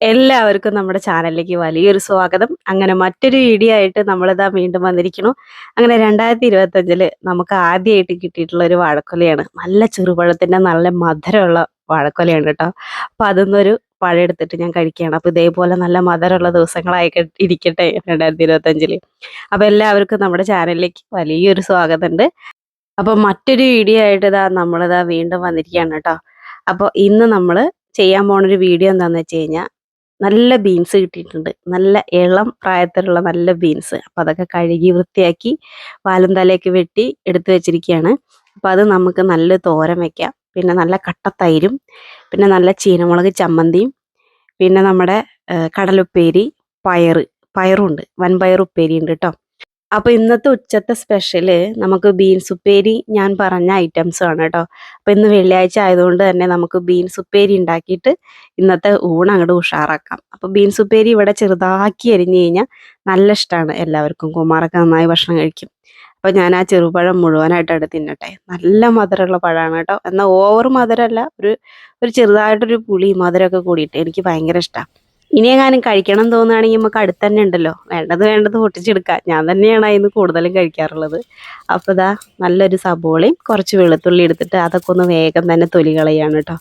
എല്ലാവർക്കും നമ്മുടെ ചാനലിലേക്ക് വലിയൊരു സ്വാഗതം. അങ്ങനെ മറ്റൊരു വീഡിയോ ആയിട്ട് നമ്മളിതാ വീണ്ടും വന്നിരിക്കുന്നു. അങ്ങനെ രണ്ടായിരത്തി ഇരുപത്തഞ്ചിൽ നമുക്ക് ആദ്യമായിട്ട് കിട്ടിയിട്ടുള്ള ഒരു വാഴക്കൊലയാണ്. നല്ല ചെറുപഴത്തിന്റെ നല്ല മധുരമുള്ള വാഴക്കൊലയാണ് കേട്ടോ. അപ്പൊ അതൊന്നൊരു പഴം എടുത്തിട്ട് ഞാൻ കഴിക്കുകയാണ്. അപ്പൊ ഇതേപോലെ നല്ല മധുരമുള്ള ദിവസങ്ങളായി ഇരിക്കട്ടെ രണ്ടായിരത്തി ഇരുപത്തഞ്ചിൽ അപ്പൊ എല്ലാവർക്കും നമ്മുടെ ചാനലിലേക്ക് വലിയൊരു സ്വാഗതമുണ്ട്. അപ്പൊ മറ്റൊരു വീഡിയോ ആയിട്ട് ഇതാ നമ്മളിതാ വീണ്ടും വന്നിരിക്കുകയാണ് കേട്ടോ. അപ്പോൾ ഇന്ന് നമ്മൾ ചെയ്യാൻ പോണൊരു വീഡിയോ എന്താണെന്ന് വെച്ച് കഴിഞ്ഞാൽ നല്ല ബീൻസ് കിട്ടിയിട്ടുണ്ട്. നല്ല ഇളം പ്രായത്തിലുള്ള നല്ല ബീൻസ് അപ്പോൾ അതൊക്കെ കഴുകി വൃത്തിയാക്കി വാലും തലയൊക്കെ വെട്ടി എടുത്തു വെച്ചിരിക്കുകയാണ്. അപ്പോൾ അത് നമുക്ക് നല്ല തോരൻ വയ്ക്കാം പിന്നെ നല്ല കട്ടത്തൈരും തൈരും പിന്നെ നല്ല ചീനമുളക് ചമ്മന്തിയും പിന്നെ നമ്മുടെ കടലുപ്പേരി പയറ്. പയറുണ്ട് വൻപയർ ഉപ്പേരി ഉണ്ട് കേട്ടോ. അപ്പോൾ ഇന്നത്തെ ഉച്ചത്തെ സ്പെഷ്യൽ നമുക്ക് ബീൻസ് ഉപ്പേരി ഞാൻ പറഞ്ഞ ഐറ്റംസ് ആണ് കേട്ടോ അപ്പോൾ ഇന്ന് വെള്ളിയാഴ്ച ആയതുകൊണ്ട് തന്നെ നമുക്ക് ബീൻസ് ഉപ്പേരി ഉണ്ടാക്കിയിട്ട് ഇന്നത്തെ ഊണ് അങ്ങോട്ട് ഉഷാറാക്കാം. അപ്പോൾ ബീൻസ് ഉപ്പേരി ഇവിടെ ചെറുതാക്കി അരിഞ്ഞു കഴിഞ്ഞാൽ നല്ല ഇഷ്ടമാണ് എല്ലാവർക്കും. കുമാറൊക്കെ നന്നായി ഭക്ഷണം കഴിക്കും. അപ്പോൾ ഞാൻ ആ ചെറുപഴം മുഴുവനായിട്ട് എടുത്ത് തിന്നട്ടെ. നല്ല മധുരമുള്ള പഴമാണ് കേട്ടോ എന്നാൽ ഓവർ മധുരമല്ല ഒരു ഒരു ചെറുതായിട്ടൊരു പുളി മധുരമൊക്കെ കൂടിയിട്ട് എനിക്ക് ഭയങ്കര ഇഷ്ടമാണ് ഇനി എങ്ങാനും കഴിക്കണം എന്ന് തോന്നുകയാണെങ്കിൽ നമുക്ക് അടുത്ത് തന്നെ ഉണ്ടല്ലോ. വേണ്ടത് വേണ്ടത് പൊട്ടിച്ചെടുക്കാം ഞാൻ തന്നെയാണ് അതിന് കൂടുതലും കഴിക്കാറുള്ളത്. അപ്പോൾ ഇതാ നല്ലൊരു സബോളയും കുറച്ച് വെളുത്തുള്ളി എടുത്തിട്ട് അതൊക്കെ ഒന്ന് വേഗം തന്നെ തൊലി കളയാണ് കേട്ടോ.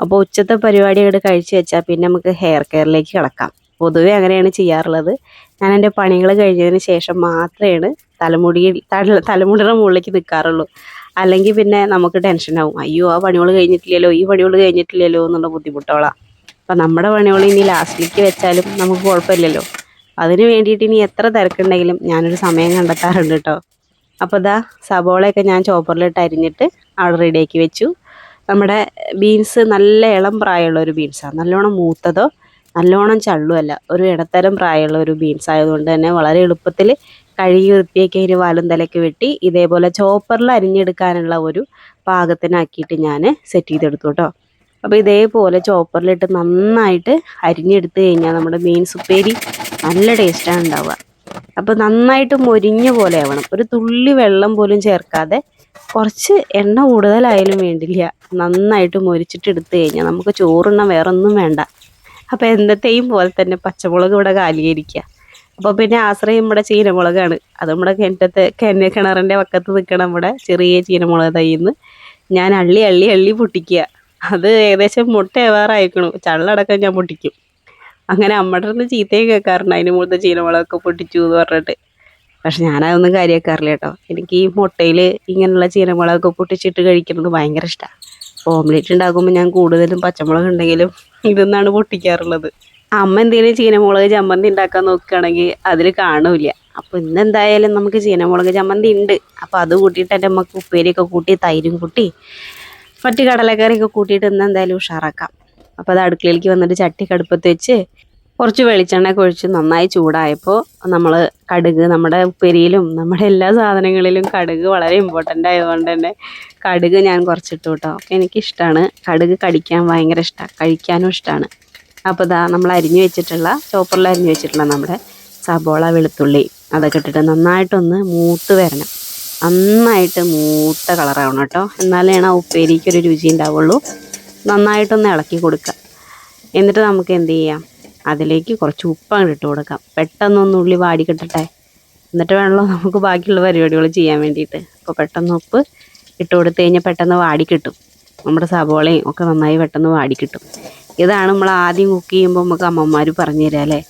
അപ്പോൾ ഉച്ചത്തെ പരിപാടി അങ്ങോട്ട് കഴിച്ചു വെച്ചാൽ പിന്നെ നമുക്ക് ഹെയർ കെയറിലേക്ക് കിടക്കാം. പൊതുവെ അങ്ങനെയാണ് ചെയ്യാറുള്ളത്. ഞാൻ എന്റെ പണികൾ കഴിഞ്ഞതിന് ശേഷം മാത്രമാണ് തലമുടി തല തലമുടിയുടെ മുകളിലേക്ക് നിൽക്കാറുള്ളൂ. അല്ലെങ്കിൽ പിന്നെ നമുക്ക് ടെൻഷനാവും അയ്യോ ആ പണികൾ കഴിഞ്ഞിട്ടില്ലല്ലോ ഈ പണികൾ കഴിഞ്ഞിട്ടില്ലല്ലോ എന്നുള്ള ബുദ്ധിമുട്ടോളാം അപ്പം നമ്മുടെ പണികൾ ഇനി ലാസ്റ്റിലേക്ക് വെച്ചാലും നമുക്ക് കുഴപ്പമില്ലല്ലോ. അതിന് വേണ്ടിയിട്ട് ഇനി എത്ര തിരക്കുണ്ടെങ്കിലും ഞാനൊരു സമയം കണ്ടെത്താറുണ്ട് കേട്ടോ അപ്പോൾ ഇതാ സബോളയൊക്കെ ഞാൻ ചോപ്പറിലിട്ട് അരിഞ്ഞിട്ട് അവിടെ റെഡിയാക്കി വെച്ചു. നമ്മുടെ ബീൻസ് നല്ല ഇളം പ്രായമുള്ള ഒരു ബീൻസാണ് നല്ലോണം മൂത്തതോ നല്ലോണം ചള്ളുമല്ല ഒരു ഇടത്തരം പ്രായമുള്ള ഒരു ബീൻസ് ആയതുകൊണ്ട് തന്നെ വളരെ എളുപ്പത്തിൽ കഴുകി വൃത്തിയാക്കി അതിന് വാലും തലയ്ക്ക് വെട്ടി ഇതേപോലെ ചോപ്പറിൽ അരിഞ്ഞെടുക്കാനുള്ള ഒരു പാകത്തിനാക്കിയിട്ട് ഞാൻ സെറ്റ് ചെയ്തെടുത്തു കേട്ടോ അപ്പോൾ ഇതേപോലെ ചോപ്പറിലിട്ട് നന്നായിട്ട് അരിഞ്ഞെടുത്ത് കഴിഞ്ഞാൽ നമ്മുടെ മീൻ സുപ്പേരി നല്ല ടേസ്റ്റാണ് ഉണ്ടാവുക. അപ്പോൾ നന്നായിട്ട് മൊരിഞ്ഞ പോലെ ആവണം. ഒരു തുള്ളി വെള്ളം പോലും ചേർക്കാതെ കുറച്ച് എണ്ണ കൂടുതലായാലും വേണ്ടില്ല. നന്നായിട്ട് മൊരിച്ചിട്ട് എടുത്തു കഴിഞ്ഞാൽ നമുക്ക് ചോറുണ്ണാൻ വേറൊന്നും വേണ്ട. അപ്പോൾ എന്നത്തെയും പോലെ തന്നെ പച്ചമുളക് ഇവിടെ കാലിയിരിക്കുക അപ്പോൾ പിന്നെ ആശ്രയം നമ്മുടെ ചീനമുളകാണ്. അത് നമ്മുടെ കിണറ്റത്തെ കിണ കിണറിന്റെ വക്കത്ത് നിൽക്കണം നമ്മുടെ ചെറിയ ചീനമുളക് തൈന്ന് ഞാൻ അള്ളി അള്ളി അള്ളി പൊട്ടിക്കുക അത് ഏകദേശം മുട്ട ഏവാറായിക്കണു. ചള്ളടക്കം ഞാൻ പൊട്ടിക്കും. അങ്ങനെ അമ്മയുടെ അടുത്ത് ചീത്തയും കേൾക്കാറുണ്ട്. അതിന് മുകളിലത്തെ ചീനമുളകൊക്കെ പൊട്ടിച്ചു എന്ന് പറഞ്ഞിട്ട്. പക്ഷെ ഞാനതൊന്നും കാര്യമാക്കാറില്ല കേട്ടോ. എനിക്ക് ഈ മുട്ടയിൽ ഇങ്ങനെയുള്ള ചീനമുളകൊക്കെ പൊട്ടിച്ചിട്ട് കഴിക്കുന്നത് ഭയങ്കര ഇഷ്ടമാണ് ഓംലേറ്റ് ഉണ്ടാക്കുമ്പോൾ ഞാൻ കൂടുതലും പച്ചമുളക് ഉണ്ടെങ്കിലും ഇതെന്നാണ് പൊട്ടിക്കാറുള്ളത്. അമ്മ എന്തെങ്കിലും ചീനമുളക് ചമ്മന്തി ഉണ്ടാക്കാൻ നോക്കുകയാണെങ്കിൽ അതിൽ കാണൂല അപ്പോൾ ഇന്ന് എന്തായാലും നമുക്ക് ചീനമുളക് ചമ്മന്തി ഉണ്ട്. അപ്പോൾ അത് കൂട്ടിയിട്ട് എന്റെ അമ്മയ്ക്ക് ഉപ്പേരിയൊക്കെ കൂട്ടി തൈരും കൂട്ടി മറ്റ് കടലക്കറിയൊക്കെ കൂട്ടിയിട്ട് ഇന്ന് എന്തായാലും ഉഷാറാക്കാം. അപ്പോൾ അത് അടുക്കളയിലേക്ക് വന്നിട്ട് ചട്ടി കടുപ്പത്ത് വെച്ച് കുറച്ച് വെളിച്ചെണ്ണ ഒഴിച്ച് നന്നായി ചൂടായപ്പോൾ നമ്മൾ കടുക് നമ്മുടെ ഉപ്പേരിയിലും നമ്മുടെ എല്ലാ സാധനങ്ങളിലും കടുക് വളരെ ഇമ്പോർട്ടന്റ് ആയതുകൊണ്ട് തന്നെ കടുക് ഞാൻ കുറച്ചിട്ടു കേട്ടോ. എനിക്കിഷ്ടമാണ് കടുക് കടിക്കാൻ ഭയങ്കര ഇഷ്ടമാണ് കഴിക്കാനും ഇഷ്ടമാണ് അപ്പോൾ ഇതാ നമ്മൾ അരിഞ്ഞു വെച്ചിട്ടുള്ള ചോപ്പറിൽ അരിഞ്ഞു വെച്ചിട്ടുള്ള നമ്മുടെ സബോള വെളുത്തുള്ളി അതൊക്കെ ഇട്ടിട്ട് നന്നായിട്ടൊന്ന് മൂത്ത് വരണം. നന്നായിട്ട് മൂത്ത കളറാവണം കേട്ടോ. എന്നാലേ ആ ഉപ്പേരിക്ക് ഒരു രുചി ഉണ്ടാവുള്ളൂ. നന്നായിട്ടൊന്ന് ഇളക്കി കൊടുക്കുക. എന്നിട്ട് നമുക്ക് എന്ത് ചെയ്യാം? അതിലേക്ക് കുറച്ച് ഉപ്പ് അങ്ങോട്ട് ഇട്ട് കൊടുക്കാം. പെട്ടെന്നൊന്ന് ഉള്ളി വാടി കിട്ടട്ടെ. എന്നിട്ട് വേണമല്ലോ നമുക്ക് ബാക്കിയുള്ള പരിപാടികൾ ചെയ്യാൻ വേണ്ടിയിട്ട്. അപ്പോൾ പെട്ടെന്ന് ഉപ്പ് ഇട്ട് കൊടുത്തു കഴിഞ്ഞാൽ പെട്ടെന്ന് വാടി കിട്ടും. നമ്മുടെ സബോളയും ഒക്കെ നന്നായി പെട്ടെന്ന് വാടി കിട്ടും. ഇതാണ് നമ്മൾ ആദ്യം കുക്ക് ചെയ്യുമ്പോൾ നമുക്ക് അമ്മമാർ പറഞ്ഞു തരാം അല്ലേ?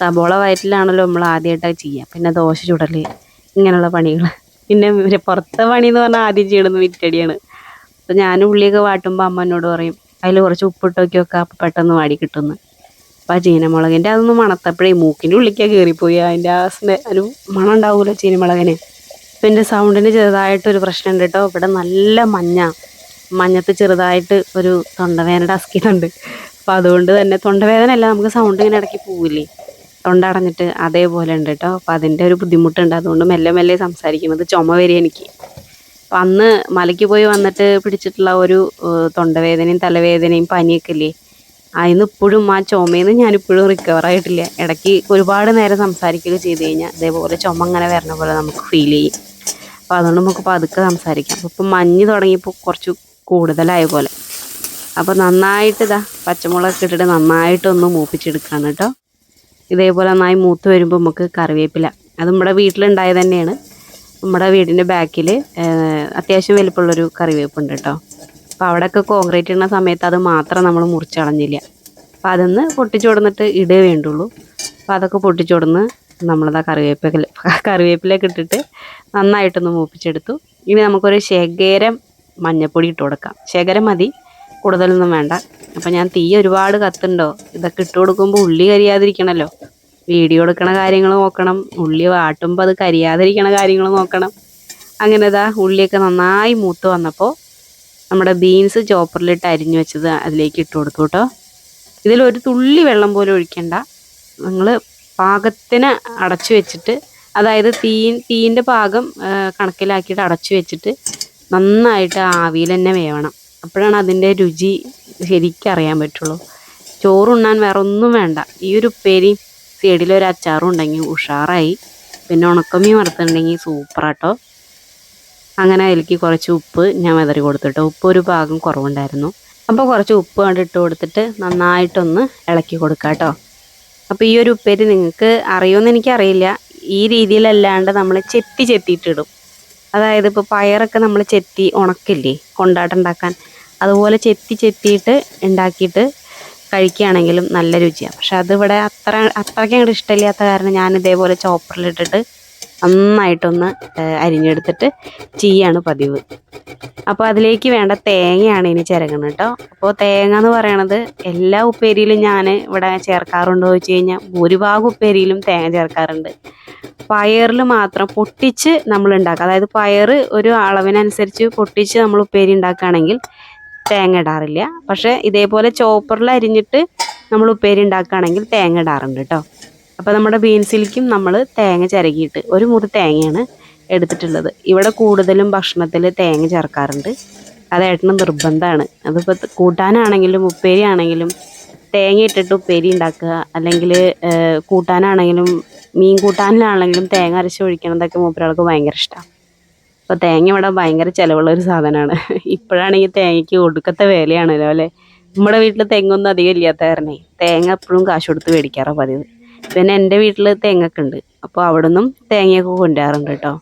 സബോള വയറ്റിലാണല്ലോ നമ്മൾ ആദ്യമായിട്ടത് ചെയ്യുക. പിന്നെ ദോശ ചുടൽ ഇങ്ങനെയുള്ള പണികൾ. പിന്നെ പുറത്തെ പണി എന്ന് പറഞ്ഞാൽ ആദ്യം ചെയ്യണമെന്ന് വിറ്റടിയാണ്. അപ്പോൾ ഞാൻ ഉള്ളിയൊക്കെ വാട്ടുമ്പോൾ അമ്മ എന്നോട് പറയും അതിൽ കുറച്ച് ഉപ്പിട്ടൊക്കെ ഒക്കെ അപ്പോൾ പെട്ടെന്ന് വാടി കിട്ടുന്നു. അപ്പോൾ ആ ചീനമുളകിന്റെ അതൊന്ന് മണത്തപ്പോഴേ മൂക്കിന്റെ ഉള്ളിലേക്കാണ് കയറിപ്പോയി അതിന്റെ ആ ഒരു മണം ഉണ്ടാവുമല്ലോ ചീനമുളകിന്. അപ്പം എന്റെ സൗണ്ടിന് ചെറുതായിട്ടൊരു പ്രശ്നമുണ്ട് കേട്ടോ ഇവിടെ നല്ല മഞ്ഞ. മഞ്ഞത്ത് ചെറുതായിട്ട് ഒരു തൊണ്ടവേദന അസ്കിനുണ്ട് അപ്പോൾ അതുകൊണ്ട് തന്നെ തൊണ്ടവേദന അല്ല നമുക്ക് സൗണ്ട് ഇങ്ങനെ ഇടയ്ക്ക് പോവില്ലേ? തൊണ്ട അടഞ്ഞിട്ട് അതേപോലെ ഉണ്ട് കേട്ടോ അപ്പോൾ അതിന്റെ ഒരു ബുദ്ധിമുട്ടുണ്ട്. അതുകൊണ്ട് മെല്ലെ മെല്ലെ സംസാരിക്കുന്നത് ചുമ വരിക എനിക്ക്. അപ്പം അന്ന് മലയ്ക്ക് പോയി വന്നിട്ട് പിടിച്ചിട്ടുള്ള ഒരു തൊണ്ടവേദനയും തലവേദനയും പനിയൊക്കെ ഇല്ലേ? അതിന്ന് ഇപ്പോഴും ആ ചുമയിൽ നിന്ന് ഞാനിപ്പോഴും റിക്കവർ ആയിട്ടില്ല. ഇടയ്ക്ക് ഒരുപാട് നേരം സംസാരിക്കുകയൊക്കെ ചെയ്ത് കഴിഞ്ഞാൽ അതേപോലെ ചുമ അങ്ങനെ വരണ പോലെ നമുക്ക് ഫീൽ ചെയ്യും. അപ്പോൾ അതുകൊണ്ട് നമുക്ക് പതുക്കെ സംസാരിക്കാം. അപ്പോൾ ഇപ്പം മഞ്ഞ് തുടങ്ങിയപ്പോൾ കുറച്ച് കൂടുതലായ പോലെ. അപ്പോൾ നന്നായിട്ട് ഇതാ പച്ചമുളകൊക്കെ ഇട്ടിട്ട് നന്നായിട്ടൊന്ന് മൂപ്പിച്ചെടുക്കുകയാണ് കേട്ടോ ഇതേപോലെ നന്നായി മൂത്ത് വരുമ്പോൾ നമുക്ക് കറിവേപ്പില. അത് നമ്മുടെ വീട്ടിലുണ്ടായത് തന്നെയാണ്. നമ്മുടെ വീടിന്റെ ബാക്കിൽ അത്യാവശ്യം വലിപ്പമുള്ളൊരു കറിവേപ്പുണ്ട് കേട്ടോ അപ്പോൾ അവിടെയൊക്കെ കോൺക്രീറ്റ് ഇടുന്ന സമയത്ത് അത് മാത്രം നമ്മൾ മുറിച്ചളഞ്ഞില്ല. അപ്പോൾ അതൊന്ന് പൊട്ടിച്ചു കൊടുന്നിട്ട് ഇടേ വേണ്ടുള്ളൂ. അപ്പോൾ അതൊക്കെ പൊട്ടിച്ചു കൊടുന്ന് നമ്മളത് ആ കറിവേപ്പില കറിവേപ്പിലൊക്കെ ഇട്ടിട്ട് നന്നായിട്ടൊന്ന് മൂപ്പിച്ചെടുത്തു. ഇനി നമുക്കൊരു ശേഖരം മഞ്ഞപ്പൊടി ഇട്ട് കൊടുക്കാം. ശേഖരം മതി. കൂടുതലൊന്നും വേണ്ട. അപ്പം ഞാൻ തീ ഒരുപാട് കത്തുണ്ടോ ഇതൊക്കെ ഇട്ട് കൊടുക്കുമ്പോൾ ഉള്ളി കരിയാതിരിക്കണമല്ലോ വീഡിയോ എടുക്കണ കാര്യങ്ങൾ നോക്കണം. ഉള്ളി വാട്ടുമ്പോൾ അത് കരിയാതിരിക്കണ കാര്യങ്ങൾ നോക്കണം. അങ്ങനെ ഇതാ ഉള്ളിയൊക്കെ നന്നായി മൂത്ത് വന്നപ്പോൾ നമ്മുടെ ബീൻസ് ചോപ്പറിലിട്ട് അരിഞ്ഞു വെച്ചത് അതിലേക്ക് ഇട്ട് കൊടുത്തു കേട്ടോ. ഇതിൽ ഒരു തുള്ളി വെള്ളം പോലും ഒഴിക്കണ്ട. നിങ്ങൾ പാകത്തിന് അടച്ചു വെച്ചിട്ട് അതായത് തീ തീന്റെ പാകം കണക്കിലാക്കിയിട്ട് അടച്ചു വെച്ചിട്ട് നന്നായിട്ട് ആവിയിൽ തന്നെ വേവണം. അപ്പോഴാണ് അതിന്റെ രുചി ശരിക്കറിയാൻ പറ്റുള്ളൂ. ചോറുണ്ണാൻ വേറെ ഒന്നും വേണ്ട. ഈ ഒരു ഉപ്പേരി സൈഡിലൊരു അച്ചാറും ഉണ്ടെങ്കിൽ ഉഷാറായി. പിന്നെ ഉണക്കമീൻ വറുത്തുണ്ടെങ്കിൽ സൂപ്പറാട്ടോ അങ്ങനെ അതിലേക്ക് കുറച്ച് ഉപ്പ് ഞാൻ വെതറി കൊടുത്തിട്ട്. ഉപ്പ് ഒരു ഭാഗം കുറവുണ്ടായിരുന്നു. അപ്പോൾ കുറച്ച് ഉപ്പ് കണ്ട് ഇട്ട് കൊടുത്തിട്ട് നന്നായിട്ടൊന്ന് ഇളക്കി കൊടുക്കാം കേട്ടോ. അപ്പോൾ ഈ ഒരു ഉപ്പേരി നിങ്ങൾക്ക് അറിയുമെന്ന് എനിക്കറിയില്ല. ഈ രീതിയിലല്ലാണ്ട് നമ്മൾ ചെത്തി ചെത്തിയിട്ടിടും അതായത് ഇപ്പോൾ പയറൊക്കെ നമ്മൾ ചെത്തി ഉണക്കില്ലേ കൊണ്ടാട്ടുണ്ടാക്കാൻ അതുപോലെ ചെത്തി ചെത്തിയിട്ട് ഉണ്ടാക്കിയിട്ട് കഴിക്കുകയാണെങ്കിലും നല്ല രുചിയാണ് പക്ഷെ അതിവിടെ അത്ര അത്രയ്ക്ക് അങ്ങോട്ട് ഇഷ്ടമില്ലാത്ത കാരണം ഞാൻ ഇതേപോലെ ചോപ്പറിലിട്ടിട്ട് നന്നായിട്ടൊന്ന് അരിഞ്ഞെടുത്തിട്ട് ചെയ്യാണ് പതിവ്. അപ്പോൾ അതിലേക്ക് വേണ്ട തേങ്ങയാണ് ഇനി ചിരകുന്നത് കേട്ടോ അപ്പോൾ തേങ്ങ എന്ന് പറയണത് എല്ലാ ഉപ്പേരിയിലും ഞാൻ ഇവിടെ ചേർക്കാറുണ്ടോ വെച്ച് കഴിഞ്ഞാൽ ഭൂരിഭാഗം ഉപ്പേരിയിലും തേങ്ങ ചേർക്കാറുണ്ട്. പയറിൽ മാത്രം പൊട്ടിച്ച് നമ്മൾ ഉണ്ടാക്കുക. അതായത് പയർ ഒരു അളവിനനുസരിച്ച് പൊട്ടിച്ച് നമ്മൾ ഉപ്പേരി ഉണ്ടാക്കുകയാണെങ്കിൽ തേങ്ങ ഇടാറില്ല. പക്ഷേ ഇതേപോലെ ചോപ്പറിൽ അരിഞ്ഞിട്ട് നമ്മൾ ഉപ്പേരി ഉണ്ടാക്കുകയാണെങ്കിൽ തേങ്ങ ഇടാറുണ്ട് കേട്ടോ. അപ്പോൾ നമ്മുടെ ബീൻസിലേക്കും നമ്മൾ തേങ്ങ ചിരകിയിട്ട് ഒരു മുറി തേങ്ങയാണ് എടുത്തിട്ടുള്ളത്. ഇവിടെ കൂടുതലും ഭക്ഷണത്തിൽ തേങ്ങ ചേർക്കാറുണ്ട്. അത് ഏട്ടന് നിർബന്ധമാണ്. അതിപ്പോൾ കൂട്ടാനാണെങ്കിലും ഉപ്പേരി ആണെങ്കിലും തേങ്ങ ഇട്ടിട്ട് ഉപ്പേരി ഉണ്ടാക്കുക. അല്ലെങ്കിൽ കൂട്ടാനാണെങ്കിലും മീൻ കൂട്ടാനിലാണെങ്കിലും തേങ്ങ അരച്ച് ഒഴിക്കണതൊക്കെ മൂപ്പരാൾക്ക് ഭയങ്കര ഇഷ്ടമാണ് അപ്പോൾ തേങ്ങ ഇവിടെ ഭയങ്കര ചിലവുള്ള ഒരു സാധനമാണ് ഇപ്പോഴാണെങ്കിൽ തേങ്ങയ്ക്ക് ഒടുക്കത്തെ വിലയാണല്ലോ അല്ലേ? നമ്മുടെ വീട്ടിൽ തെങ്ങൊന്നും അധികം ഇല്ലാത്ത തേങ്ങ എപ്പോഴും കാശ് കൊടുത്ത് മേടിക്കാറോ പതിവ്. പിന്നെ എന്റെ വീട്ടിൽ തേങ്ങയൊക്കെ ഉണ്ട്. അപ്പോൾ അവിടെ നിന്നും തേങ്ങയൊക്കെ കൊണ്ടുവരാറുണ്ട് കേട്ടോ.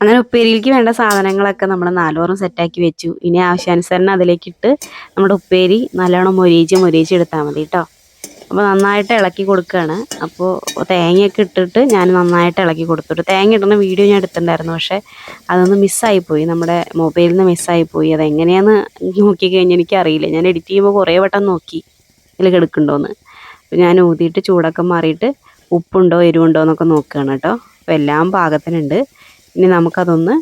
അങ്ങനെ ഉപ്പേരിയിലേക്ക് വേണ്ട സാധനങ്ങളൊക്കെ നമ്മൾ നാലോറും സെറ്റാക്കി വെച്ചു. ഇനി ആവശ്യാനുസരണം അതിലേക്കിട്ട് നമ്മുടെ ഉപ്പേരി നല്ലോണം മൊരീച്ച് മൊരീച്ച് എടുത്താൽ മതി കേട്ടോ. അപ്പോൾ നന്നായിട്ട് ഇളക്കി കൊടുക്കുകയാണ് അപ്പോൾ തേങ്ങയൊക്കെ ഇട്ടിട്ട് ഞാൻ നന്നായിട്ട് ഇളക്കി കൊടുത്തിട്ട്. തേങ്ങ ഇടുന്ന വീഡിയോ ഞാൻ എടുത്തിട്ടുണ്ടായിരുന്നു പക്ഷേ അതൊന്ന് മിസ്സായിപ്പോയി. നമ്മുടെ മൊബൈലിൽ നിന്ന് മിസ്സായിപ്പോയി. അത് എങ്ങനെയാന്ന് നോക്കി കഴിഞ്ഞാൽ എനിക്കറിയില്ല. ഞാൻ എഡിറ്റ് ചെയ്യുമ്പോൾ കുറേ വട്ടം നോക്കി ഇതിൽ കിടക്കുന്നുണ്ടോയെന്ന് അപ്പോൾ ഞാൻ ഊതിയിട്ട് ചൂടൊക്കെ മാറിയിട്ട് ഉപ്പുണ്ടോ എരിവുണ്ടോ എന്നൊക്കെ നോക്കുകയാണ് കേട്ടോ. അപ്പോൾ എല്ലാം പാകത്തിനുണ്ട്. ഇനി നമുക്കതൊന്ന്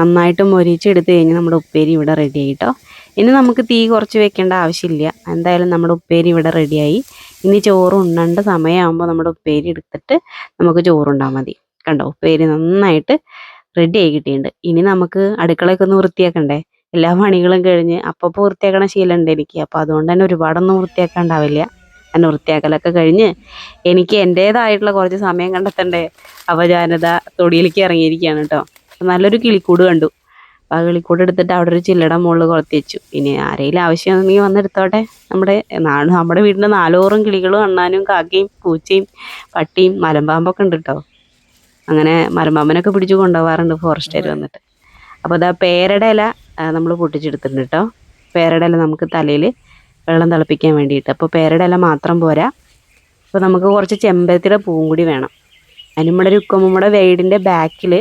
നന്നായിട്ട് മൊരിച്ചെടുത്ത് കഴിഞ്ഞാൽ നമ്മുടെ ഉപ്പേരി ഇവിടെ റെഡി ആയിട്ടോ ഇനി നമുക്ക് തീ കുറച്ച് വെക്കേണ്ട ആവശ്യമില്ല. എന്തായാലും നമ്മുടെ ഉപ്പേരി ഇവിടെ റെഡിയായി. ഇനി ചോറ് ഉണ്ണേണ്ട സമയമാകുമ്പോൾ നമ്മുടെ ഉപ്പേരി എടുത്തിട്ട് നമുക്ക് ചോറുണ്ടാൽ മതി. കണ്ടോ? ഉപ്പേരി നന്നായിട്ട് റെഡി ആയി കിട്ടിയിട്ടുണ്ട്. ഇനി നമുക്ക് അടുക്കളയൊക്കെ ഒന്ന് വൃത്തിയാക്കണ്ടേ? എല്ലാ പണികളും കഴിഞ്ഞ് അപ്പപ്പോൾ വൃത്തിയാക്കണ ശീലമുണ്ട് എനിക്ക്. അപ്പോൾ അതുകൊണ്ട് തന്നെ ഒരുപാടൊന്നും വൃത്തിയാക്കാണ്ടാവില്ല. അങ്ങനെ വൃത്തിയാക്കലൊക്കെ കഴിഞ്ഞ് എനിക്ക് എന്റേതായിട്ടുള്ള കുറച്ച് സമയം കണ്ടെത്തണ്ടേ? അപ്പോൾ തൊടിയിലേക്ക് ഇറങ്ങിയിരിക്കുകയാണ് കേട്ടോ. നല്ലൊരു കിളിക്കൂട് കണ്ടു. അപ്പോൾ ആ കിളിക്കൂട് എടുത്തിട്ട് അവിടെ ഒരു ചില്ലട മുകളിൽ കൊളുത്തി വെച്ചു. ഇനി ആരെങ്കിലും ആവശ്യമുണ്ടെങ്കിൽ വന്നെടുത്തോട്ടെ. നമ്മുടെ നാട് നമ്മുടെ വീടിന്റെ നാലോറും കിളികളും അണ്ണാനും കാക്കയും പൂച്ചയും പട്ടിയും മലമ്പാമ്പൊക്കെ ഉണ്ട് കേട്ടോ അങ്ങനെ മലമ്പാമ്പനൊക്കെ പിടിച്ചു കൊണ്ടുപോകാറുണ്ട് ഫോറസ്റ്റുകാർ വന്നിട്ട്. അപ്പോൾ അതാ പേരയുടെ ഇല നമ്മൾ പൊട്ടിച്ചെടുത്തിട്ടുണ്ട് കേട്ടോ പേരയുടെ ഇല നമുക്ക് തലയിൽ വെള്ളം തിളപ്പിക്കാൻ വേണ്ടിയിട്ട്. അപ്പോൾ പേരയുടെ ഇല മാത്രം പോരാ. അപ്പോൾ നമുക്ക് കുറച്ച് ചെമ്പരത്തിയുടെ പൂവും കൂടി വേണം. അതിന് നമ്മുടെ ഒരു നമ്മുടെ വീടിന്റെ ബാക്കിൽ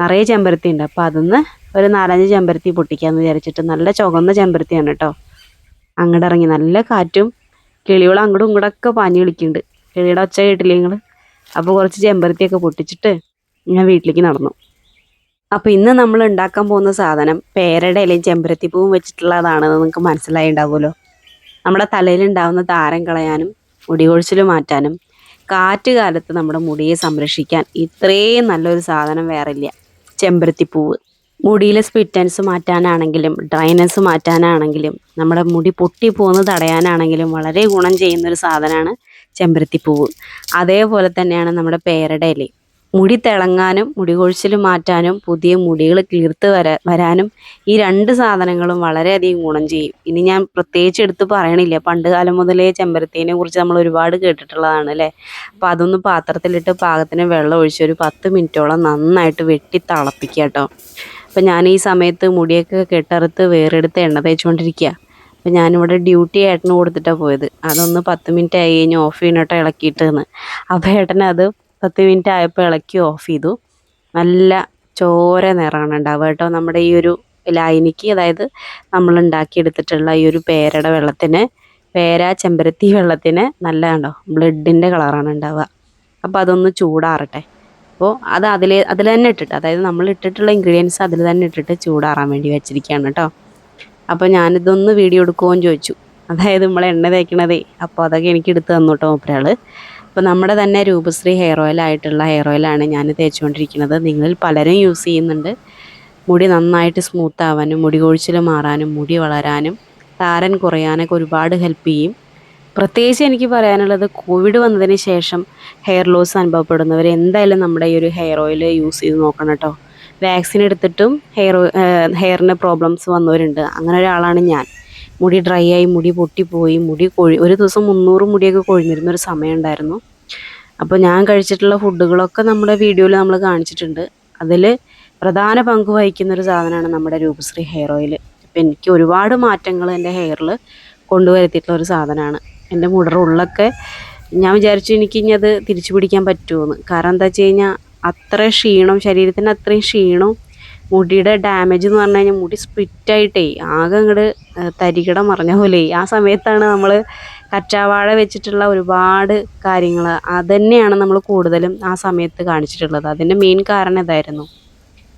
നിറയെ ചെമ്പരത്തി ഉണ്ട് അപ്പോൾ അതിന്ന് ഒരു നാലഞ്ച് ചെമ്പരത്തി പൊട്ടിക്കാമെന്ന് വിചാരിച്ചിട്ട് നല്ല ചുവന്ന ചെമ്പരത്തിയാണ് കേട്ടോ അങ്ങോട്ട് ഇറങ്ങി. നല്ല കാറ്റും കിളികൾ അങ്ങോട്ടും ഇങ്ങോട്ടൊക്കെ പാഞ്ഞു കളിക്കുന്നുണ്ട് കിളിയുടെ ഒച്ച കേട്ടില്ലേ നിങ്ങൾ അപ്പോൾ കുറച്ച് ചെമ്പരത്തിയൊക്കെ പൊട്ടിച്ചിട്ട് ഞാൻ വീട്ടിലേക്ക് നടന്നു. അപ്പോൾ ഇന്ന് നമ്മൾ ഉണ്ടാക്കാൻ പോകുന്ന സാധനം പേരയുടെ ഇലയും ചെമ്പരത്തി പൂവും വെച്ചിട്ടുള്ളതാണെന്ന് നിങ്ങൾക്ക് മനസ്സിലായി ഉണ്ടാവുമല്ലോ നമ്മുടെ തലയിൽ ഉണ്ടാകുന്ന താരം കളയാനും മുടി കൊഴിച്ചിൽ മാറ്റാനും കാറ്റ് കാലത്ത് നമ്മുടെ മുടിയെ സംരക്ഷിക്കാൻ ഇത്രയും നല്ലൊരു സാധനം വേറെ ഇല്ല ചെമ്പരത്തിപ്പൂവ്. മുടിയിലെ സ്പിറ്റൻസ് മാറ്റാനാണെങ്കിലും ഡ്രൈനസ് മാറ്റാനാണെങ്കിലും നമ്മുടെ മുടി പൊട്ടി പോകുന്നത് തടയാനാണെങ്കിലും വളരെ ഗുണം ചെയ്യുന്നൊരു സാധനമാണ് ചെമ്പരത്തിപ്പൂവ് അതേപോലെ തന്നെയാണ് നമ്മുടെ പേരയുടെ ഇല. മുടി തിളങ്ങാനും മുടി കൊഴിച്ചിൽ മാറ്റാനും പുതിയ മുടികൾ കീർത്ത് വരാ വരാനും ഈ രണ്ട് സാധനങ്ങളും വളരെയധികം ഗുണം ചെയ്യും. ഇനി ഞാൻ പ്രത്യേകിച്ച് എടുത്ത് പറയണില്ല. പണ്ട് കാലം മുതലേ ചെമ്പരത്തീനെ കുറിച്ച് നമ്മൾ ഒരുപാട് കേട്ടിട്ടുള്ളതാണ് അല്ലേ? അപ്പോൾ അതൊന്ന് പാത്രത്തിലിട്ട് പാകത്തിന് വെള്ളം ഒഴിച്ച് ഒരു പത്ത് മിനിറ്റോളം നന്നായിട്ട് വെട്ടി തിളപ്പിക്കുക കേട്ടോ. അപ്പം ഞാൻ ഈ സമയത്ത് മുടിയൊക്കെ കെട്ടറുത്ത് വേറെടുത്ത് എണ്ണ തേച്ചുകൊണ്ടിരിക്കുക അപ്പം ഞാനിവിടെ ഡ്യൂട്ടി ഏട്ടന് കൊടുത്തിട്ടാണ് പോയത്. അതൊന്ന് പത്ത് മിനിറ്റ് ആയി കഴിഞ്ഞ് ഓഫ് ചെയ്യണോട്ടോ ഇളക്കിയിട്ട് എന്ന് അപ്പോൾ ഏട്ടനത് പത്ത് മിനിറ്റ് ആയപ്പോൾ ഇളക്കി ഓഫ് ചെയ്തു. നല്ല ചോര നിറമാണ് ഉണ്ടാവുക കേട്ടോ നമ്മുടെ ഈ ഒരു ലായനിക്ക്. അതായത് നമ്മൾ ഉണ്ടാക്കിയെടുത്തിട്ടുള്ള ഈ ഒരു പേരയുടെ വെള്ളത്തിന് പേര ചെമ്പരത്തി വെള്ളത്തിന് നല്ല കണ്ടോ ബ്ലഡിന്റെ കളറാണ് ഉണ്ടാവുക. അപ്പോൾ അതൊന്ന് ചൂടാറട്ടെ. അപ്പോൾ അത് അതിൽ അതിൽ തന്നെ ഇട്ടിട്ട് അതായത് നമ്മൾ ഇട്ടിട്ടുള്ള ഇൻഗ്രീഡിയൻസ് അതിൽ തന്നെ ഇട്ടിട്ട് ചൂടാറാൻ വേണ്ടി വെച്ചിരിക്കുകയാണ് കേട്ടോ. അപ്പോൾ ഞാനിതൊന്ന് വീഡിയോ എടുക്കുമോയെന്ന് ചോദിച്ചു. അതായത് നമ്മൾ എണ്ണ തേക്കണതേ അപ്പോൾ അതൊക്കെ എനിക്ക് എടുത്ത് തന്നു കേട്ടോ മൂപ്പരാൾ അപ്പോൾ നമ്മുടെ തന്നെ രൂപശ്രീ ഹെയർ ഓയിൽ ആയിട്ടുള്ള ഹെയർ ഓയിലാണ് ഞാൻ തേച്ചുകൊണ്ടിരിക്കുന്നത്. നിങ്ങളിൽ പലരും യൂസ് ചെയ്യുന്നുണ്ട്. മുടി നന്നായിട്ട് സ്മൂത്ത് ആവാനും മുടി കൊഴിച്ചിൽ മാറാനും മുടി വളരാനും താരൻ കുറയാനൊക്കെ ഒരുപാട് ഹെൽപ്പ് ചെയ്യും. പ്രത്യേകിച്ച് എനിക്ക് പറയാനുള്ളത് കോവിഡ് വന്നതിന് ശേഷം ഹെയർ ലോസ് അനുഭവപ്പെടുന്നവർ എന്തായാലും നമ്മുടെ ഈ ഒരു ഹെയർ ഓയിൽ യൂസ് ചെയ്ത് നോക്കണം കേട്ടോ. വാക്സിൻ എടുത്തിട്ടും ഹെയർ ഹെയറിന് പ്രോബ്ലംസ് വന്നവരുണ്ട്. അങ്ങനെ ഒരാളാണ് ഞാൻ. മുടി ഡ്രൈ ആയി മുടി പൊട്ടിപ്പോയി മുടി കൊഴി ഒരു ദിവസം മുന്നൂറ് മുടിയൊക്കെ കൊഴിഞ്ഞിരുന്ന ഒരു സമയമുണ്ടായിരുന്നു അപ്പോൾ ഞാൻ കഴിച്ചിട്ടുള്ള ഫുഡുകളൊക്കെ നമ്മുടെ വീഡിയോയിൽ നമ്മൾ കാണിച്ചിട്ടുണ്ട്. അതിൽ പ്രധാന പങ്ക് വഹിക്കുന്ന ഒരു സാധനമാണ് നമ്മുടെ രൂപശ്രീ ഹെയർ ഓയിൽ അപ്പോൾ എനിക്ക് ഒരുപാട് മാറ്റങ്ങൾ എന്റെ ഹെയറിൽ കൊണ്ടുവരുത്തിയിട്ടുള്ള ഒരു സാധനമാണ്. എന്റെ മുടറുള്ളൊക്കെ ഞാൻ വിചാരിച്ചു എനിക്ക് ഇനി അത് തിരിച്ചു പിടിക്കാൻ പറ്റുമെന്ന് കാരണം എന്താ വെച്ച് കഴിഞ്ഞാൽ അത്ര ക്ഷീണം ശരീരത്തിന് അത്രയും ക്ഷീണം മുടിയുടെ ഡാമേജ് എന്ന് പറഞ്ഞു കഴിഞ്ഞാൽ മുടി സ്പ്ലിറ്റായിട്ടേ ആകെ അങ്ങോട്ട് തരികിട മറിഞ്ഞ പോലെ ആ സമയത്താണ് നമ്മൾ കറ്റാവാഴ വെച്ചിട്ടുള്ള ഒരുപാട് കാര്യങ്ങൾ അതുതന്നെയാണ് നമ്മൾ കൂടുതലും ആ സമയത്ത് കാണിച്ചിട്ടുള്ളത്. അതിന്റെ മെയിൻ കാരണം ഇതായിരുന്നു.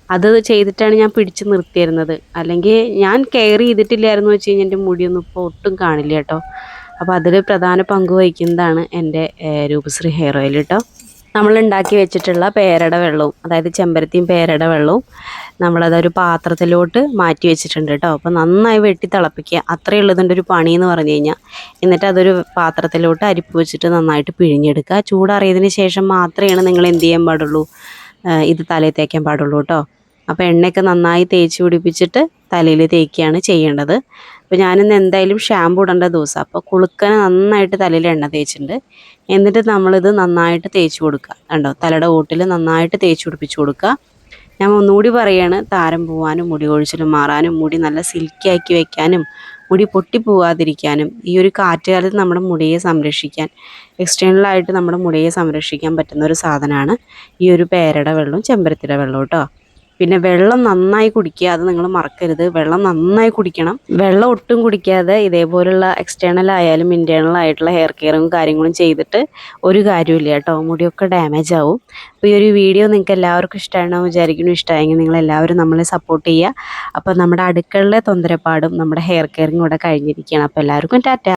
അത് ചെയ്തിട്ടാണ് ഞാൻ പിടിച്ച് നിർത്തിയിരുന്നത്. അല്ലെങ്കിൽ ഞാൻ കെയർ ചെയ്തിട്ടില്ലായിരുന്നു വെച്ച് കഴിഞ്ഞാൽ എന്റെ മുടിയൊന്നും ഇപ്പോൾ ഒട്ടും കാണില്ല കേട്ടോ. അപ്പോൾ അതിൽ പ്രധാന പങ്ക് വഹിക്കുന്നതാണ് എന്റെ രൂപശ്രീ ഹെയർ ഓയിൽ കേട്ടോ നമ്മൾ ഉണ്ടാക്കി വെച്ചിട്ടുള്ള പേരട വെള്ളവും അതായത് ചെമ്പരത്തിയും പേരയുടെ വെള്ളവും നമ്മളതൊരു പാത്രത്തിലോട്ട് മാറ്റി വെച്ചിട്ടുണ്ട് കേട്ടോ അപ്പോൾ നന്നായി വെട്ടി തിളപ്പിക്കുക. അത്രയേ ഉള്ളൂ ഒരു പണി എന്ന് പറഞ്ഞു കഴിഞ്ഞാൽ എന്നിട്ട് അതൊരു പാത്രത്തിലോട്ട് അരിപ്പ് വെച്ചിട്ട് നന്നായിട്ട് പിഴിഞ്ഞെടുക്കുക. ചൂടാറിയതിന് ശേഷം മാത്രമേ നിങ്ങൾ എന്ത് ചെയ്യാൻ പാടുള്ളൂ? ഇത് തലയിൽ തേക്കാൻ പാടുള്ളൂ കേട്ടോ അപ്പോൾ എണ്ണയൊക്കെ നന്നായി തേച്ച് പിടിപ്പിച്ചിട്ട് തലയിൽ തേക്കുകയാണ് ചെയ്യേണ്ടത്. അപ്പോൾ ഞാനിന്ന് എന്തായാലും ഷാമ്പു ഇടേണ്ട ദിവസം. അപ്പോൾ കുളുക്കനെ നന്നായിട്ട് തലയിൽ എണ്ണ തേച്ചിട്ടുണ്ട്. എന്നിട്ട് നമ്മളിത് നന്നായിട്ട് തേച്ച് കൊടുക്കുക. കണ്ടോ? തലയുടെ ഓട്ടിൽ നന്നായിട്ട് തേച്ച് പിടിപ്പിച്ച് കൊടുക്കുക. ഞാൻ ഒന്നുകൂടി പറയുകയാണ് താരം പോവാനും മുടി കൊഴിച്ചിലും മാറാനും മുടി നല്ല സിൽക്കി ആക്കി വെക്കാനും മുടി പൊട്ടിപ്പോവാതിരിക്കാനും ഈ ഒരു കാറ്റുകാലത്ത് നമ്മുടെ മുടിയെ സംരക്ഷിക്കാൻ എക്സ്റ്റേണലായിട്ട് നമ്മുടെ മുടിയെ സംരക്ഷിക്കാൻ പറ്റുന്ന ഒരു സാധനമാണ് ഈ ഒരു പേരട വെള്ളവും ചെമ്പരത്തിയുടെ വെള്ളവും കേട്ടോ പിന്നെ വെള്ളം നന്നായി കുടിക്കുക അത് നിങ്ങൾ മറക്കരുത്. വെള്ളം നന്നായി കുടിക്കണം. വെള്ളം ഒട്ടും കുടിക്കാതെ ഇതേപോലുള്ള എക്സ്റ്റേണൽ ആയാലും ഇന്റേണൽ ആയിട്ടുള്ള ഹെയർ കെയറും കാര്യങ്ങളും ചെയ്തിട്ട് ഒരു കാര്യമില്ല കേട്ടോ. മുടിയൊക്കെ ഡാമേജ് ആവും. അപ്പോൾ ഈ ഒരു വീഡിയോ നിങ്ങൾക്ക് എല്ലാവർക്കും ഇഷ്ടമാണെന്ന് വിചാരിക്കുന്നു. ഇഷ്ടമായെങ്കിൽ നിങ്ങൾ എല്ലാവരും നമ്മളെ സപ്പോർട്ട് ചെയ്യുക. അപ്പോൾ നമ്മുടെ അടുക്കളയിലെ തൊന്തരപ്പാടും നമ്മുടെ ഹെയർ കെയറും കൂടെ കഴിഞ്ഞിരിക്കുകയാണ്. അപ്പോൾ എല്ലാവർക്കും ടാറ്റ.